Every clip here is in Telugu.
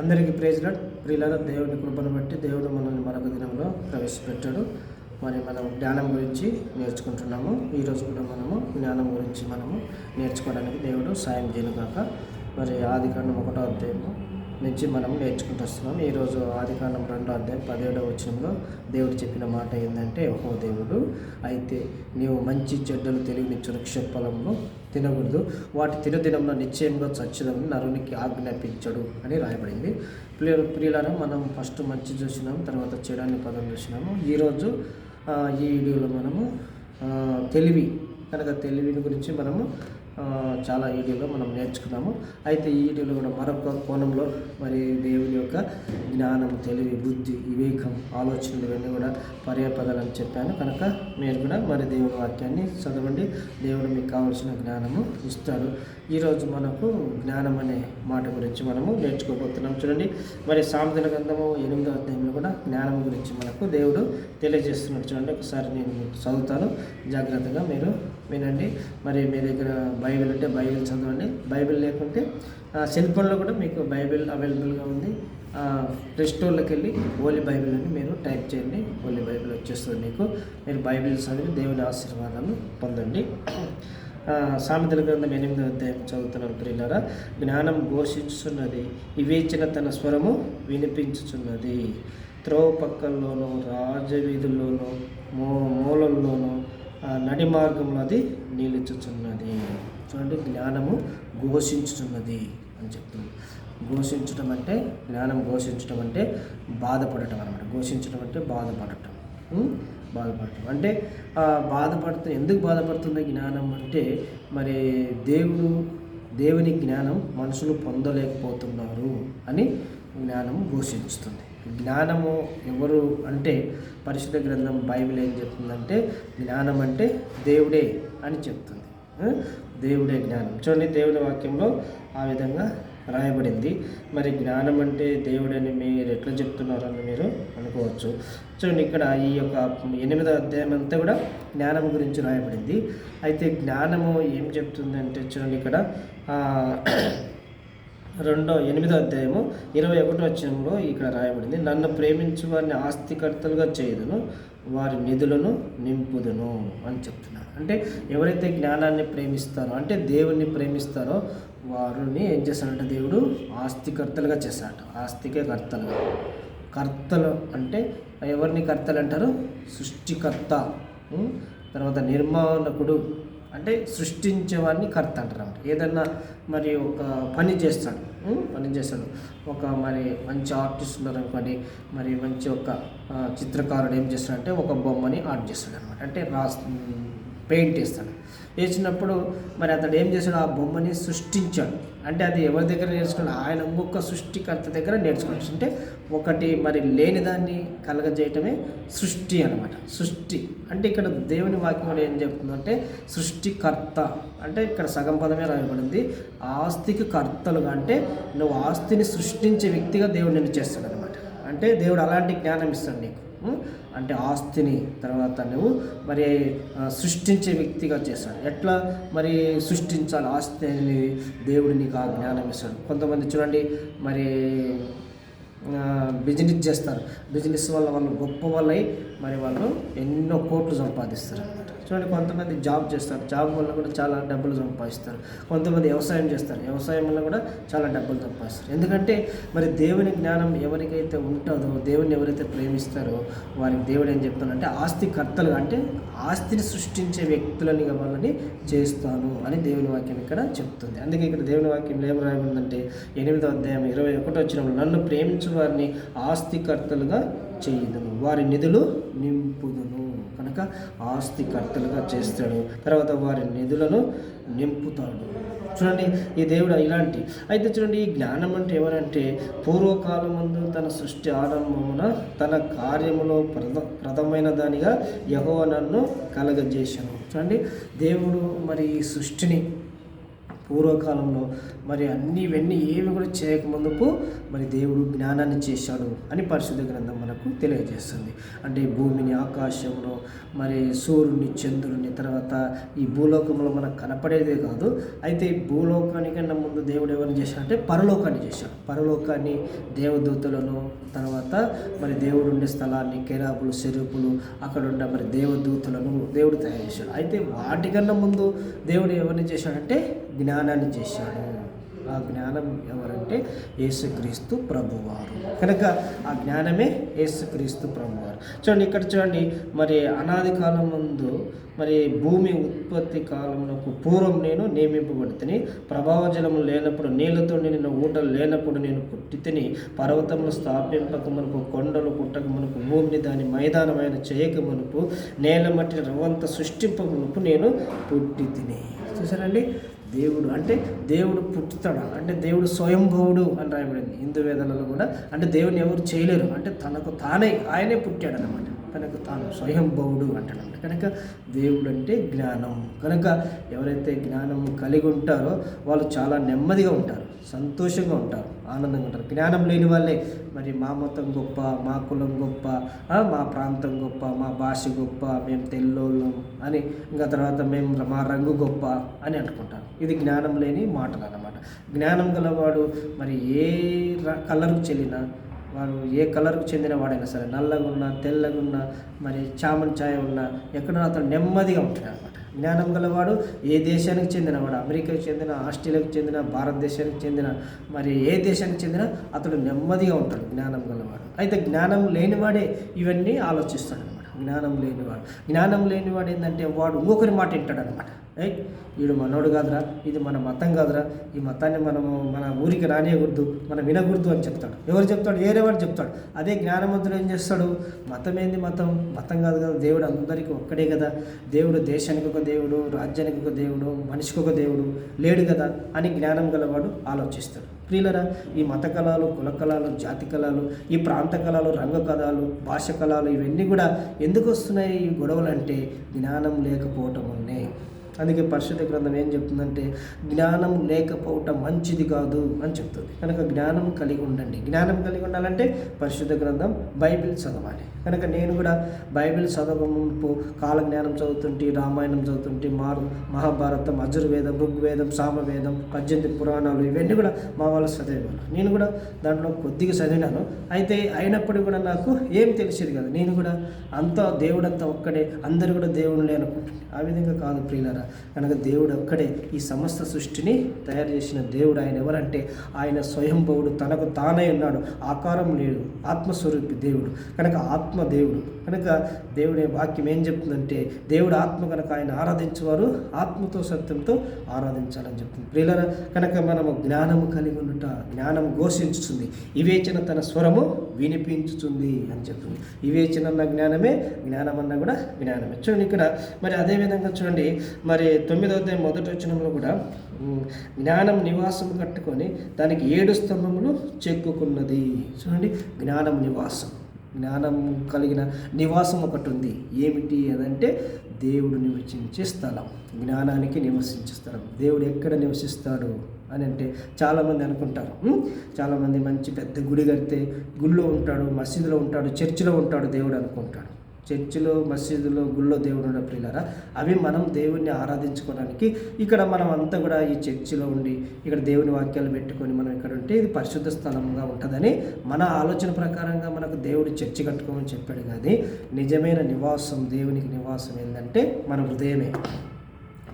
అందరికీ ప్రేజ్లాడ్ ప్రియులారా దేవుని కృపను బట్టి దేవుడు మనల్ని మరొక దినంలో ప్రవేశపెట్టాడు. మరి మనం జ్ఞానం గురించి నేర్చుకుంటున్నాము. ఈరోజు కూడా మనము జ్ఞానం గురించి మనము నేర్చుకోవడానికి దేవుడు సాయం చేయను కాక మరి ఆది కాండం ఒకటో అధ్యాయము. నుంచి మనం నేర్చుకుంటూ వస్తున్నాం. ఈరోజు ఆదికాండం రెండో అధ్యాయం పదిహేడవ వచనంలో దేవుడు చెప్పిన మాట ఏంటంటే ఓహో దేవుడు అయితే నీవు మంచి చెడ్డలు తెలియనిచ్చు వృక్ష తినకూడదు. వాటి తినదినంలో నిశ్చయంగా చచ్చదని నరునికి ఆజ్ఞాపించడు అని రాయబడింది. ప్రియ ప్రియులారా మనం ఫస్ట్ మంచి చూసినాం తర్వాత చెడని పదం చూసినాము. ఈరోజు ఈ వీడియోలో మనము తెలివి కనుక తెలివిని గురించి మనము చాలా వీడియోలో మనం నేర్చుకున్నాము. అయితే ఈ వీడియోలో కూడా మరొక కోణంలో మరి దేవుని యొక్క జ్ఞానం తెలివి బుద్ధి వివేకం ఆలోచనలు ఇవన్నీ కూడా పర్యాపదాలు అని చెప్పాను. కనుక మీరు కూడా మరి దేవుని వాక్యాన్ని చదవండి. దేవుడు మీకు కావాల్సిన జ్ఞానము ఇస్తాడు. ఈరోజు మనకు జ్ఞానం అనే మాట గురించి మనము నేర్చుకోబోతున్నాం. చూడండి మరి సామెతల గ్రంథము ఎనిమిదో అధ్యాయంలో కూడా జ్ఞానం గురించి మనకు దేవుడు తెలియజేస్తున్నాడు. చూడండి ఒకసారి నేను చదువుతాను. జాగ్రత్తగా మీరు వినండి. మరి మీ దగ్గర బైబిల్ ఉంటే బైబిల్ చదవండి. బైబిల్ లేకుంటే సెల్ ఫోన్లో కూడా మీకు బైబిల్ అవైలబుల్గా ఉంది. ప్లే స్టోర్లోకి వెళ్ళి ఓలీ బైబిల్ అని మీరు టైప్ చేయండి. ఓలీ బైబిల్ వచ్చేస్తుంది మీకు. మీరు బైబిల్ చదివి దేవుని ఆశీర్వాదాలు పొందండి. సామెతల గ్రంథం ఎనిమిదో అధ్యాయం చదువుతున్నాను ప్రియులారా. జ్ఞానం ఘోషించుచున్నది వివేచన తన స్వరము వినిపించుచున్నది. త్రోవ పక్కల్లోనూ రాజవీధుల్లోనూ మూ మూలల్లోనూ నడి మార్గంలో అది నిలుచుచున్నది. చూడండి జ్ఞానము ఘోషించుచున్నది అని చెప్తుంది. ఘోషించడం అంటే జ్ఞానం ఘోషించడం అంటే బాధపడటం అనమాట ఘోషించడం అంటే బాధపడటం. బాధపడటం. అంటే ఆ బాధపడుతూ ఎందుకు బాధపడుతుంది జ్ఞానం అంటే మరి దేవుడు దేవుని జ్ఞానం మనుషులు పొందలేకపోతున్నారు అని జ్ఞానం ఘోషిస్తుంది జ్ఞానము ఎవరు అంటే పరిశుద్ధ గ్రంథం బైబిల్ ఏం చెప్తుందంటే జ్ఞానం అంటే దేవుడే అని చెప్తుంది. దేవుడే జ్ఞానం. చూడండి దేవుని వాక్యంలో ఆ విధంగా రాయబడింది. మరి జ్ఞానం అంటే దేవుడని మీరు ఎట్లా చెప్తున్నారని మీరు అనుకోవచ్చు. చూడండి ఇక్కడ ఈ యొక్క ఎనిమిదో అధ్యాయం అంతా కూడా జ్ఞానం గురించి రాయబడింది. అయితే జ్ఞానము ఏం చెప్తుందంటే చూడండి ఇక్కడ రెండో ఎనిమిదో అధ్యాయము ఇరవై ఒకటో వచ్చంలో ఇక్కడ రాయబడింది. నన్ను ప్రేమించు వారిని ఆస్తికర్తలుగా చేయదును వారి నిధులను నింపుదును అని చెప్తున్నారు. అంటే ఎవరైతే జ్ఞానాన్ని ప్రేమిస్తారో అంటే దేవుణ్ణి ప్రేమిస్తారో వారిని ఏం చేస్తాడంటే దేవుడు? ఆస్తికర్తలుగా చేశాడు ఆస్తికే కర్తలుగా కర్తలు అంటే ఎవరిని కర్తలు అంటారు? సృష్టికర్త. తర్వాత నిర్మాణకుడు. అంటే సృష్టించేవాడిని కర్త అంటారు అన్నమాట ఏదన్నా మరి ఒక పని చేస్తాడు పని చేస్తాడు. ఒక మరి మంచి ఆర్టిస్ట్ ఉన్నారు అనుకోండి మరి మంచి ఒక చిత్రకారుడు ఏం చేస్తాడంటే ఒక బొమ్మని ఆర్ట్ చేస్తాడు అనమాట అంటే రాస్ పెయింట్ వేస్తాడు. వేసినప్పుడు మరి అతడు ఏం చేశాడు? ఆ బొమ్మని సృష్టించాడు. అంటే అది ఎవరి దగ్గర నేర్చుకున్నాడు? ఆయన ఇంకొక సృష్టికర్త దగ్గర నేర్చుకున్నాడు. అంటే ఒకటి మరి లేని దాన్ని కలగజేయటమే సృష్టి అనమాట సృష్టి. అంటే ఇక్కడ దేవుని వాక్యం ఏం చెప్తుందంటే సృష్టికర్త. అంటే ఇక్కడ సగం పదమే రాయబడింది. ఆస్తికి కర్తలుగా అంటే నువ్వు ఆస్తిని సృష్టించే వ్యక్తిగా దేవుడు నిన్ను చేస్తాడు అనమాట అంటే దేవుడు అలాంటి జ్ఞానం ఇస్తాడు నీకు. అంటే ఆస్తిని తర్వాత నువ్వు మరి సృష్టించే వ్యక్తిగా చేస్తాడు ఎట్లా మరి సృష్టించాలి ఆస్తి అనేది దేవుడు నీకు ఆ జ్ఞానం ఇస్తాడు. కొంతమంది చూడండి మరి బిజినెస్ చేస్తారు. బిజినెస్ వల్ల వాళ్ళు గొప్ప వాళ్ళై మరి వాళ్ళు ఎన్నో కోట్లు సంపాదిస్తారు అన్నమాట చూడండి కొంతమంది జాబ్ చేస్తారు. జాబ్ వల్ల కూడా చాలా డబ్బులు సంపాదిస్తారు. కొంతమంది వ్యవసాయం చేస్తారు. వ్యవసాయం వల్ల కూడా చాలా డబ్బులు సంపాదిస్తారు. ఎందుకంటే మరి దేవుని జ్ఞానం ఎవరికైతే ఉంటుందో దేవుని ఎవరైతే ప్రేమిస్తారో వారికి దేవుడు ఏం చెప్తానంటే ఆస్తి కర్తలుగా అంటే ఆస్తిని సృష్టించే వ్యక్తులని వాళ్ళని చేస్తాను అని దేవుని వాక్యం ఇక్కడ చెప్తుంది. అందుకే ఇక్కడ దేవుని వాక్యం ఏం రాయబడిందంటే ఎనిమిదో అధ్యాయం ఇరవై ఒకటో వచ్చిన నన్ను ప్రేమించు వారిని ఆస్తికర్తలుగా చేయుదును వారి నిధులు నింపుదును. కనుక ఆస్తికర్తలుగా చేస్తాడు. తర్వాత వారి నిధులను నింపుతాడు. చూడండి ఈ దేవుడు ఇలాంటి అయితే చూడండి ఈ జ్ఞానం అంటే ఎవరంటే పూర్వకాలం ముందు తన సృష్టి ఆరంభమున తన కార్యములో ప్రథ ప్రథమైన దానిగా యహో నన్ను కలగజేశాను. చూడండి దేవుడు మరి ఈ సృష్టిని పూర్వకాలంలో మరి అన్ని ఇవన్నీ ఏమి కూడా చేయకముందుకు మరి దేవుడు జ్ఞానాన్ని చేశాడు అని పరిశుద్ధ గ్రంథం మనకు తెలియజేస్తుంది. అంటే భూమిని ఆకాశంలో మరి సూర్యుని చంద్రుని తర్వాత ఈ భూలోకంలో మనకు కనపడేదే కాదు. అయితే భూలోకానికన్నా ముందు దేవుడు ఎవరిని చేశాడంటే పరలోకాన్ని చేశాడు. పరలోకాన్ని దేవదూతలను తర్వాత మరి దేవుడు ఉండే స్థలాన్ని కెరాపులు సెరుపులు అక్కడ ఉండే మరి దేవదూతలను దేవుడు తయారు చేశాడు. అయితే వాటికన్నా ముందు దేవుడు ఎవరిని చేశాడంటే జ్ఞానాన్ని చేశాడు. ఆ జ్ఞానం ఎవరంటే యేసుక్రీస్తు ప్రభువారు. కనుక ఆ జ్ఞానమే యేసుక్రీస్తు ప్రభువారు. చూడండి ఇక్కడ చూడండి మరి అనాది కాలం ముందు మరి భూమి ఉత్పత్తి కాలంలో పూర్వం నేను నియమింపబడితిని ప్రభావ జలము లేనప్పుడు నీళ్ళతో నిండిన ఊటలు లేనప్పుడు నేను పుట్టితిని పర్వతములు స్థాపింపక మనకు కొండలు పుట్టక మనకు భూమిని దాని మైదానమైన చేయక మనకు నేల మట్టి రవంత సృష్టింప మనకు నేను పుట్టి తిని. చూసారండి దేవుడు అంటే దేవుడు పుట్టుతాడు. అంటే దేవుడు స్వయంభవుడు అని రాయబడింది. హిందూ వేదనలో కూడా. అంటే దేవుని ఎవరు చేయలేరు. అంటే తనకు తానే ఆయనే పుట్టాడు అనమాట తనకు తాను స్వయంభవుడు అంటాడు కనుక దేవుడు అంటే జ్ఞానం. కనుక ఎవరైతే జ్ఞానం కలిగి ఉంటారో వాళ్ళు చాలా నెమ్మదిగా ఉంటారు సంతోషంగా ఉంటారు ఆనందంగా ఉంటారు. జ్ఞానం లేని వాళ్ళే మరి మా మతం గొప్ప మా కులం గొప్ప మా ప్రాంతం గొప్ప మా భాష గొప్ప మేము తెల్లోళ్ళం అని ఇంకా తర్వాత మేము మా రంగు గొప్ప అని అనుకుంటారు. ఇది జ్ఞానం లేని మాటలు అన్నమాట. జ్ఞానం గలవాడు మరి ఏ ర- కలర్కు చెల్లినా వారు ఏ కలర్కు చెందిన వాడైనా సరే నల్లగా ఉన్నా తెల్లగా ఉన్నా మరి చామన్ ఛాయ ఉన్నా ఎక్కడో అతను నెమ్మదిగా ఉంటాడు అనమాట జ్ఞానం గలవాడు ఏ దేశానికి చెందినవాడు అమెరికాకు చెందిన ఆస్ట్రేలియాకు చెందిన భారతదేశానికి చెందిన మరి ఏ దేశానికి చెందిన అతడు నెమ్మదిగా ఉంటాడు జ్ఞానం గలవాడు. అయితే జ్ఞానం లేనివాడే ఇవన్నీ ఆలోచిస్తాడు అనమాట జ్ఞానం లేనివాడు. జ్ఞానం లేనివాడు ఏంటంటే వాడు ఇంకొకరి మాట వింటాడు అనమాట రైట్ వీడు మనోడు కాదురా ఇది మన మతం కాదురా ఈ మతాన్ని మనము మన ఊరికి రానియకూడదు మనం వినకూడదు అని చెప్తాడు. ఎవరు చెప్తాడు? ఏరేవాడు చెప్తాడు. అదే జ్ఞానవంతుడు ఏం చేస్తాడు? మతం ఏంది మతం? మతం కాదు కదా దేవుడు అందరికీ ఒక్కడే కదా. దేవుడు దేశానికి ఒక దేవుడు రాజ్యానికి ఒక దేవుడు మనిషికి ఒక దేవుడు లేడు కదా అని జ్ఞానం గలవాడు ఆలోచిస్తాడు. ప్రియులరా ఈ మత కళలు కుల కళలు జాతి కళలు ఈ ప్రాంత కళలు రంగ కళలు భాష కళలు ఇవన్నీ కూడా ఎందుకు వస్తున్నాయి ఈ గొడవలు అంటే జ్ఞానం లేకపోవటం వల్లనే అందుకే పరిశుద్ధ గ్రంథం ఏం చెప్తుందంటే జ్ఞానం లేకపోవటం మంచిది కాదు అని చెప్తుంది. కనుక జ్ఞానం కలిగి ఉండండి. జ్ఞానం కలిగి ఉండాలంటే పరిశుద్ధ గ్రంథం బైబిల్ చదవాలి. కనుక నేను కూడా బైబిల్ చదవముంపు కాల జ్ఞానం చదువుతుంటే రామాయణం చదువుతుంటే మారు మహాభారతం అజుర్వేదం ఋగ్వేదం సామవేదం పద్దెనిమిది పురాణాలు ఇవన్నీ కూడా మా వాళ్ళు చదివేవాళ్ళు. నేను కూడా దాంట్లో కొద్దిగా చదివినాను. అయితే అయినప్పుడు కూడా నాకు ఏం తెలిసేది కదా. నేను కూడా అంతా దేవుడంతా ఒక్కడే అందరు కూడా దేవుడు అనుకుంటున్నాను ఆ విధంగా కాదు ప్రియులరా కనుక దేవుడు ఒక్కడే ఈ సమస్త సృష్టిని తయారు చేసిన దేవుడు ఆయన ఎవరంటే ఆయన స్వయంభవుడు తనకు తానే ఉన్నాడు. ఆకారం లేడు ఆత్మస్వరూపి దేవుడు. కనుక ఆత్మ దేవుడు. కనుక దేవుడే వాక్యం ఏం చెప్తుందంటే దేవుడు ఆత్మ కనుక ఆయన ఆరాధించేవారు ఆత్మతో సత్యంతో ఆరాధించాలని చెప్తుంది. ప్రియుల కనుక మనము జ్ఞానము కలిగి ఉన్నట జ్ఞానం ఘోషించుతుంది. వివేచన తన స్వరము వినిపించుతుంది అని చెప్తుంది. వివేచన అన్న జ్ఞానమే జ్ఞానం అన్న కూడా జ్ఞానమే. చూడండి ఇక్కడ మరి అదేవిధంగా చూడండి మరి మరి తొమ్మిదవ అధ్యాయం మొదటి వచనంలో కూడా జ్ఞానం నివాసం కట్టుకొని దానికి ఏడు స్తంభములు చెక్కుకున్నది. చూడండి జ్ఞానం నివాసం. జ్ఞానం కలిగిన నివాసం ఒకటి ఉంది. ఏమిటి అదంటే దేవుడు నివసించే స్థలం. జ్ఞానానికి నివసించే స్థలం. దేవుడు ఎక్కడ నివసిస్తాడు అని అంటే చాలామంది అనుకుంటారు. చాలామంది మంచి పెద్ద గుడి కడితే గుళ్ళో ఉంటాడు మసీదులో ఉంటాడు చర్చిలో ఉంటాడు దేవుడు అనుకుంటాడు. చర్చిలో మసీదులో గుళ్ళో దేవుడు ఉన్న ప్రియులారా. అవి మనం దేవుణ్ణి ఆరాధించుకోవడానికి ఇక్కడ మనం అంతా కూడా ఈ చర్చిలో ఉండి ఇక్కడ దేవుని వాక్యాలు పెట్టుకొని మనం ఇక్కడ ఉంటే ఇది పరిశుద్ధ స్థలంగా ఉంటుందని మన ఆలోచన ప్రకారంగా మనకు దేవుడు చర్చి కట్టుకోమని చెప్పాడు. కానీ నిజమైన నివాసం దేవునికి నివాసం ఏంటంటే మన హృదయమే.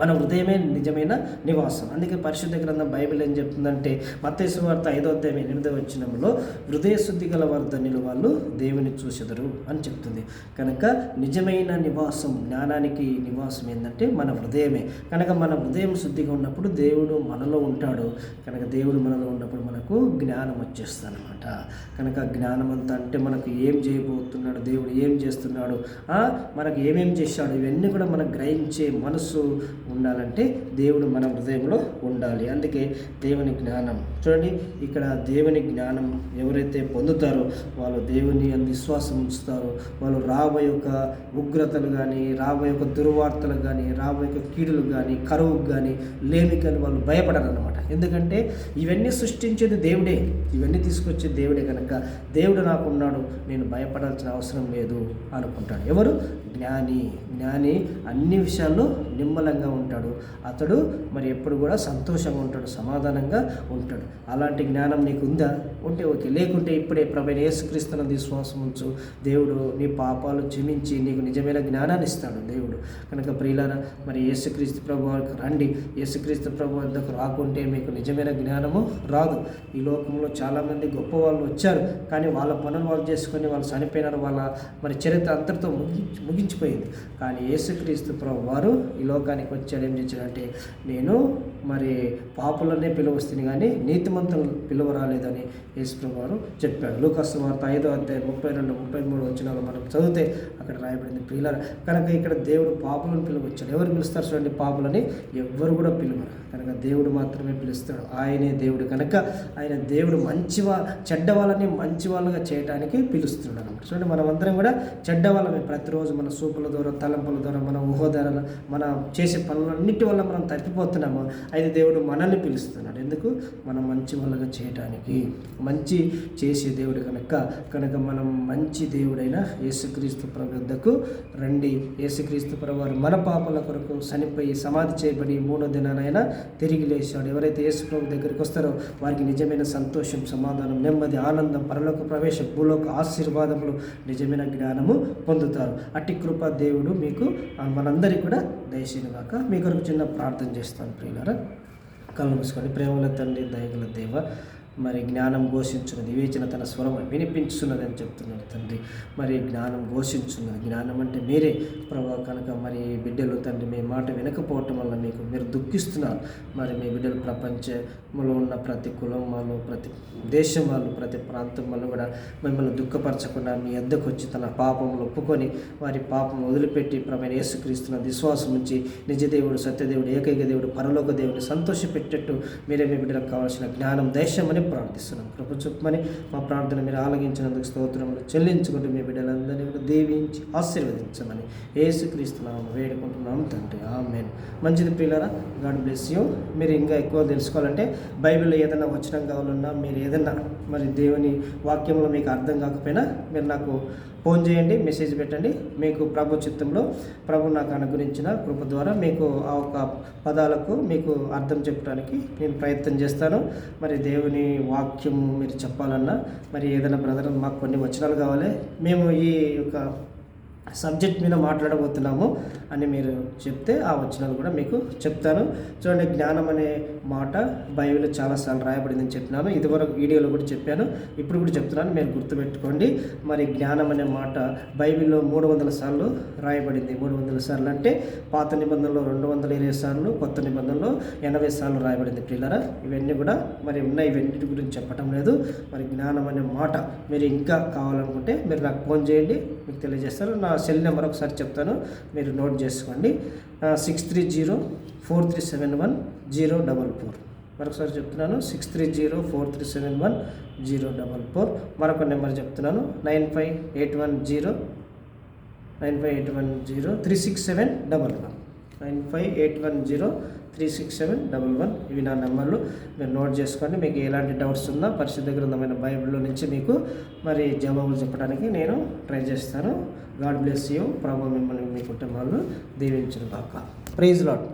మన హృదయమే నిజమైన నివాసం. అందుకే పరిశుద్ధ గ్రంథం బైబిల్ ఏం చెప్తుందంటే మత్స్సు వార్త ఐదో అధ్యాయం ఎనిమిదో వచ్చినంలో హృదయ శుద్ధి గల వారు ధన్యులు వాళ్ళు దేవుని చూసెదరు అని చెప్తుంది. కనుక నిజమైన నివాసం జ్ఞానానికి నివాసం ఏంటంటే మన హృదయమే. కనుక మన హృదయం శుద్ధిగా ఉన్నప్పుడు దేవుడు మనలో ఉంటాడు. కనుక దేవుడు మనలో ఉన్నప్పుడు మనకు జ్ఞానం వచ్చేస్తుంది అనమాట కనుక జ్ఞానం అంతా అంటే మనకు ఏం చేయబోతున్నాడు దేవుడు ఏం చేస్తున్నాడు మనకు ఏమేం చేశాడు ఇవన్నీ కూడా మనం గ్రహించే మనసు ఉండాలంటే దేవుడు మన హృదయంలో ఉండాలి. అందుకే దేవుని జ్ఞానం. చూడండి ఇక్కడ దేవుని జ్ఞానం ఎవరైతే పొందుతారో వాళ్ళు దేవుని అందు విశ్వాసం ఉంచుతారో. వాళ్ళు రాబోయే యొక్క ఉగ్రతలు కానీ రాబోయే యొక్క దుర్వార్తలు కానీ రాబోయే యొక్క కీడులు కానీ కరువుకు కానీ లేమి కానీ వాళ్ళు భయపడరు అనమాట ఎందుకంటే ఇవన్నీ సృష్టించేది దేవుడే. ఇవన్నీ తీసుకొచ్చే దేవుడే కనుక దేవుడు నాకున్నాడు నేను భయపడాల్సిన అవసరం లేదు అనుకుంటాడు. ఎవరు? జ్ఞాని. జ్ఞాని అన్ని విషయాల్లో నిమ్మలంగా ఉంటాడు. అతడు మరి ఎప్పుడు కూడా సంతోషంగా ఉంటాడు సమాధానంగా ఉంటాడు. అలాంటి జ్ఞానం నీకు ఉందా? ఉంటే ఓకే. లేకుంటే ఇప్పుడే ప్రభైన యేసుక్రీస్తున్న విశ్వాసం ఉంచు. దేవుడు నీ పాపాలు క్షమించి నీకు నిజమైన జ్ఞానాన్ని ఇస్తాడు దేవుడు. కనుక ప్రియులారా మరి యేసుక్రీస్తు ప్రభు రండి. యేసుక్రీస్తు ప్రభు వద్దకు రాకుంటే మీకు నిజమైన జ్ఞానము రాదు. ఈ లోకంలో చాలామంది గొప్ప వాళ్ళు వచ్చారు. కానీ వాళ్ళ పనులు వాళ్ళు చేసుకొని వాళ్ళు చనిపోయినారు. వాళ్ళ మరి చరిత్ర అంతటితో ముగి ముగించిపోయింది. కానీ యేసుక్రీస్తు ప్రభు వారు ఈ లోకానికి వచ్చాడు ఏం చేశాడంటే నేను మరి పాపులనే పిలువస్తుంది కానీ నీతిమంతులు పిలువ రాలేదని యేసుప్రభు చెప్పాడు లూకస్ వార్త ఐదో అధ్యాయం ముప్పై రెండు ముప్పై మూడు వచ్చిన మనం చదివితే అక్కడ రాయబడింది. పిల్లలు కనుక ఇక్కడ దేవుడు పాపులను పిలువచ్చాడు. ఎవరు పిలుస్తారు చూడండి పాపులని ఎవ్వరు కూడా పిలువరు. కనుక దేవుడు మాత్రమే పిలుస్తాడు. ఆయనే దేవుడు. కనుక ఆయన దేవుడు మంచి వా చెడ్డ వాళ్ళని మంచి వాళ్ళగా చేయడానికి పిలుస్తున్నాడు అనమాట చూడండి మనం అందరం కూడా చెడ్డ వాళ్ళమే ప్రతిరోజు మన సూపుల ద్వారా తలంపుల ద్వారా మన ఊహోదారాల మన చేసే పనులన్నిటి వల్ల మనం తప్పిపోతున్నాము? అయితే దేవుడు మనల్ని పిలుస్తున్నాడు. ఎందుకు? మనం మంచి వాళ్ళగా చేయడానికి మంచి చేసే దేవుడు కనుక కనుక మనం మంచి దేవుడైన యేసుక్రీస్తు ప్రభుద్దకు రండి. యేసుక్రీస్తు ప్రభు మన పాపల కొరకు చనిపోయి సమాధి చేయబడి మూడో దినానైనా తిరిగి లేచాడు. ఎవరైతే యేసు ప్రభు దగ్గరికి వస్తారో వారికి నిజమైన సంతోషం సమాధానం నెమ్మది ఆనందం పరలోక ప్రవేశం భూలోక ఆశీర్వాదములు నిజమైన జ్ఞానము పొందుతారు. అట్టి కృప దేవుడు మీకు మనందరికీ కూడా దయచేయనుగాక. మీ కొరకు చిన్న ప్రార్థన చేస్తాను ప్రియులారా. కళ్ళు మూసుకొని ప్రేమల తండ్రి దయగల దేవ మరి జ్ఞానం ఘోషించున్నది వివేచన తన స్వరం వినిపించున్నది అని చెప్తున్నాడు తండ్రి. మరి జ్ఞానం ఘోషించున్నది. జ్ఞానం అంటే మీరే ప్రభా కనుక మరి బిడ్డలు తండ్రి మీ మాట వినకపోవటం వల్ల మీకు మీరు దుఃఖిస్తున్నారు. మరి మీ బిడ్డలు ప్రపంచంలో ఉన్న ప్రతి కులం వాళ్ళు ప్రతి దేశం వాళ్ళు ప్రతి ప్రాంతం వాళ్ళు కూడా మిమ్మల్ని దుఃఖపరచకుండా మీ ఎద్దకు వచ్చి తన పాపములు ఒప్పుకొని వారి పాపం వదిలిపెట్టి ప్రమైన యేసుక్రీస్తున్న విశ్వాసం ఉంచి నిజదేవుడు సత్యదేవుడు ఏకైక దేవుడు పరలోక దేవుడిని సంతోషపెట్టేట్టు మీరే మీ బిడ్డలకు కావాల్సిన జ్ఞానం దేశమని ప్రార్థిస్తున్నాం. కృప చొప్పుమని మా ప్రార్థన మీరు ఆలగించినందుకు స్తోత్రములు చెల్లించుకుంటూ మీ బిడ్డలందరినీ కూడా దీవించి ఆశీర్వదించమని ఏసుక్రీస్తున్నాము వేడుకుంటున్నాం తండ్రి. ఆమెన్. మంచిది పిల్లరా గాడ్ బ్లెస్ యూ. మీరు ఇంకా ఎక్కువ తెలుసుకోవాలంటే బైబిల్లో ఏదైనా వచనం కావాలన్నా మీరు ఏదైనా మరి దేవుని వాక్యంలో మీకు అర్థం కాకపోయినా మీరు నాకు ఫోన్ చేయండి మెసేజ్ పెట్టండి. మీకు ప్రభు చిత్తంలో ప్రభు నాకు అనుగురించిన కృప ద్వారా మీకు ఆ ఒక పదాలకు మీకు అర్థం చెప్పడానికి నేను ప్రయత్నం చేస్తాను. మరి దేవుని వాక్యం మీరు చెప్పాలన్నా మరి ఏదైనా బ్రదర్ మాకు కొన్ని వచనాలు కావాలి. మేము ఈ యొక్క సబ్జెక్ట్ మీద మాట్లాడబోతున్నాము అని మీరు చెప్తే ఆ వచనాలు కూడా మీకు చెప్తాను. చూడండి జ్ఞానం అనే మాట బైబిల్లో చాలాసార్లు రాయబడిందని చెప్పినాను. ఇదివరకు వీడియోలో కూడా చెప్పాను. ఇప్పుడు కూడా చెప్తున్నాను. మీరు గుర్తుపెట్టుకోండి. మరి జ్ఞానం అనే మాట బైబిల్లో మూడు వందల సార్లు రాయబడింది. మూడు వందల సార్లు అంటే పాత నిబంధనలో రెండు వందల ఇరవై సార్లు కొత్త నిబంధనలో ఎనభై సార్లు రాయబడింది పిల్లరా ఇవన్నీ కూడా మరి ఉన్నాయి. ఇవన్నిటి గురించి చెప్పడం లేదు. మరి జ్ఞానం అనే మాట మీరు ఇంకా కావాలనుకుంటే మీరు నాకు ఫోన్ చేయండి. మీకు తెలియజేస్తారు నా సెల్ నెంబర్ ఒకసారి చెప్తాను. మీరు నోట్ చేసుకోండి. Six three zero four three seven one zero double four మరొకసారి చెప్తున్నాను six three zero four three seven one zero double four మరొక నెంబర్ చెప్తున్నాను nine five eight one zero nine five eight one zero three six seven double one nine five eight one zero three six seven double one ఇవి నా నెంబర్లు. మీరు నోట్ చేసుకోండి మీకు ఎలాంటి డౌట్స్ ఉన్నా పరిశుద్ధ గ్రంథమైన బైబిల్లో నుంచి మీకు మరి జవాబులు చెప్పడానికి నేను ట్రై చేస్తాను. God bless you. ప్రభావ మిమ్మల్ని మీ కుటుంబాలను దీవించిన కాక ప్రైజ్ లాట్